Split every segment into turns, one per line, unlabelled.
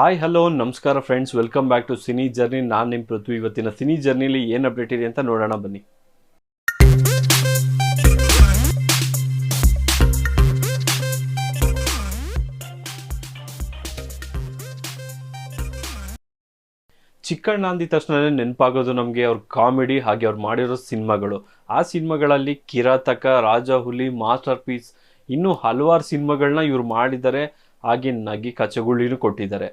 Hi hello ನಮಸ್ಕಾರ friends welcome back to cine journey ನಾನು ನಿಮ್ಮ ಪೃಥ್ವಿ. ಇವತ್ತಿನ ಸಿನಿ ಜರ್ನಿಲಿ ಏನು ಅಪ್ಡೇಟ್ ಇದೆ ಅಂತ ನೋಡೋಣ ಬನ್ನಿ. ಚಿಕ್ಕಣ್ಣ ಅಂದಿದ ತಕ್ಷಣವೇ ನೆನಪಾಗೋದು ನಮಗೆ ಅವ್ರ ಕಾಮಿಡಿ ಹಾಗೆ ಅವ್ರು ಮಾಡಿರೋ ಸಿನಿಮಾಗಳು. ಆ ಸಿನಿಮಾಗಳಲ್ಲಿ ಕಿರಾತಕ ರಾಜ ಹುಲಿ ಮಾಸ್ಟರ್ ಪೀಸ್ ಇನ್ನೂ ಹಲವಾರು ಸಿನಿಮಾಗಳನ್ನ ಇವ್ರು ಮಾಡಿದ್ದಾರೆ. ಹಾಗೆ ನಗಿ ಕಚಗುಳ್ಳಿನೂ ಕೊಟ್ಟಿದ್ದಾರೆ.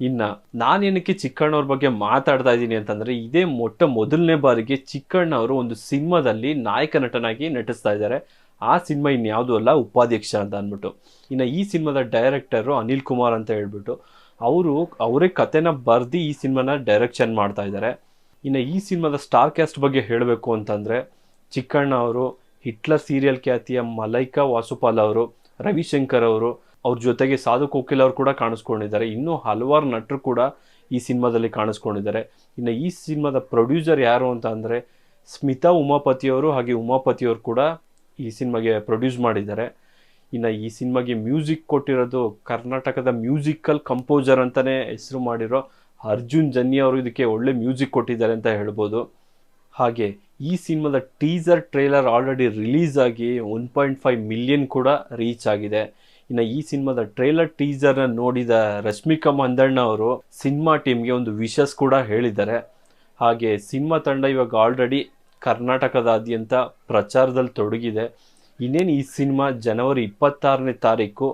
ಇನ್ನ ನಾನೇನಕ್ಕೆ ಚಿಕ್ಕಣ್ಣವ್ರ ಬಗ್ಗೆ ಮಾತಾಡ್ತಾ ಇದ್ದೀನಿ ಅಂತಂದ್ರೆ ಇದೇ ಮೊಟ್ಟ ಮೊದಲನೇ ಬಾರಿಗೆ ಚಿಕ್ಕಣ್ಣ ಅವರು ಒಂದು ಸಿನಿಮಾದಲ್ಲಿ ನಾಯಕ ನಟನಾಗಿ ನಟಿಸ್ತಾ ಇದ್ದಾರೆ. ಆ ಸಿನಿಮಾ ಇನ್ಯಾವುದೂ ಅಲ್ಲ, ಉಪಾಧ್ಯಕ್ಷ ಅಂತ ಅಂದ್ಬಿಟ್ಟು. ಇನ್ನು ಈ ಸಿನಿಮಾದ ಡೈರೆಕ್ಟರು ಅನಿಲ್ ಕುಮಾರ್ ಅಂತ ಹೇಳ್ಬಿಟ್ಟು ಅವರು ಅವರೇ ಕತೆನ ಬರ್ದಿ ಈ ಸಿನಿಮಾನ ಡೈರೆಕ್ಷನ್ ಮಾಡ್ತಾ ಇದ್ದಾರೆ. ಇನ್ನು ಈ ಸಿನಿಮಾದ ಸ್ಟಾರ್ ಕ್ಯಾಸ್ಟ್ ಬಗ್ಗೆ ಹೇಳಬೇಕು ಅಂತಂದರೆ ಚಿಕ್ಕಣ್ಣ ಅವರು ಹಿಟ್ಲರ್ ಸೀರಿಯಲ್ ಖ್ಯಾತಿಯ ಮಲೈಕಾ ವಾಸುಪಾಲ್ ಅವರು, ರವಿಶಂಕರ್ ಅವರು ಅವ್ರ ಜೊತೆಗೆ ಸಾಧು ಕೋಕಿಲ್ ಅವರು ಕೂಡ ಕಾಣಿಸ್ಕೊಂಡಿದ್ದಾರೆ. ಇನ್ನೂ ಹಲವಾರು ನಟರು ಕೂಡ ಈ ಸಿನಿಮಾದಲ್ಲಿ ಕಾಣಿಸ್ಕೊಂಡಿದ್ದಾರೆ. ಇನ್ನು ಈ ಸಿನಿಮಾದ ಪ್ರೊಡ್ಯೂಸರ್ ಯಾರು ಅಂತ ಅಂದರೆ ಸ್ಮಿತಾ ಉಮಾಪತಿಯವರು ಹಾಗೆ ಉಮಾಪತಿಯವರು ಕೂಡ ಈ ಸಿನಿಮಾಗೆ ಪ್ರೊಡ್ಯೂಸ್ ಮಾಡಿದ್ದಾರೆ. ಇನ್ನು ಈ ಸಿನಿಮಾಗೆ ಮ್ಯೂಸಿಕ್ ಕೊಟ್ಟಿರೋದು ಕರ್ನಾಟಕದ ಮ್ಯೂಸಿಕಲ್ ಕಂಪೋಸರ್ ಅಂತಲೇ ಹೆಸರು ಮಾಡಿರೋ ಅರ್ಜುನ್ ಜನ್ಯ ಅವರು ಇದಕ್ಕೆ ಒಳ್ಳೆ ಮ್ಯೂಸಿಕ್ ಕೊಟ್ಟಿದ್ದಾರೆ ಅಂತ ಹೇಳ್ಬೋದು. ಹಾಗೆ ಈ ಸಿನಿಮಾದ ಟೀಸರ್ ಟ್ರೇಲರ್ ಆಲ್ರೆಡಿ ರಿಲೀಸ್ ಆಗಿ ಒನ್ ಪಾಯಿಂಟ್ ಫೈವ್ ಮಿಲಿಯನ್ ಕೂಡ ರೀಚ್ ಆಗಿದೆ. ಇನ್ನು ಈ ಸಿನಿಮಾದ ಟ್ರೇಲರ್ ಟೀಸರ್ನ ನೋಡಿದ ರಶ್ಮಿಕಾ ಮಂದಣ್ಣ ಅವರು ಸಿನಿಮಾ ಟೀಮ್ಗೆ ಒಂದು ವಿಶಸ್ ಕೂಡ ಹೇಳಿದ್ದಾರೆ. ಹಾಗೆ ಸಿನಿಮಾ ತಂಡ ಇವಾಗ ಆಲ್ರೆಡಿ ಕರ್ನಾಟಕದಾದ್ಯಂತ ಪ್ರಚಾರದಲ್ಲಿ ತೊಡಗಿದೆ. ಇನ್ನೇನು ಈ ಸಿನಿಮಾ ಜನವರಿ ಇಪ್ಪತ್ತಾರನೇ ತಾರೀಕು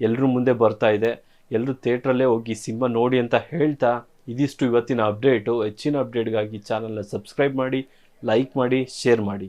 ಎಲ್ಲರೂ ಮುಂದೆ ಬರ್ತಾ ಇದೆ. ಎಲ್ಲರೂ ಥಿಯೇಟ್ರಲ್ಲೇ ಹೋಗಿ ಸಿನಿಮಾ ನೋಡಿ ಅಂತ ಹೇಳ್ತಾ ಇದಿಷ್ಟು ಇವತ್ತಿನ ಅಪ್ಡೇಟು ಹೆಚ್ಚಿನ ಅಪ್ಡೇಟ್ಗಾಗಿ ಚಾನಲ್ನ ಸಬ್ಸ್ಕ್ರೈಬ್ ಮಾಡಿ ಲೈಕ್ ಮಾಡಿ ಶೇರ್ ಮಾಡಿ.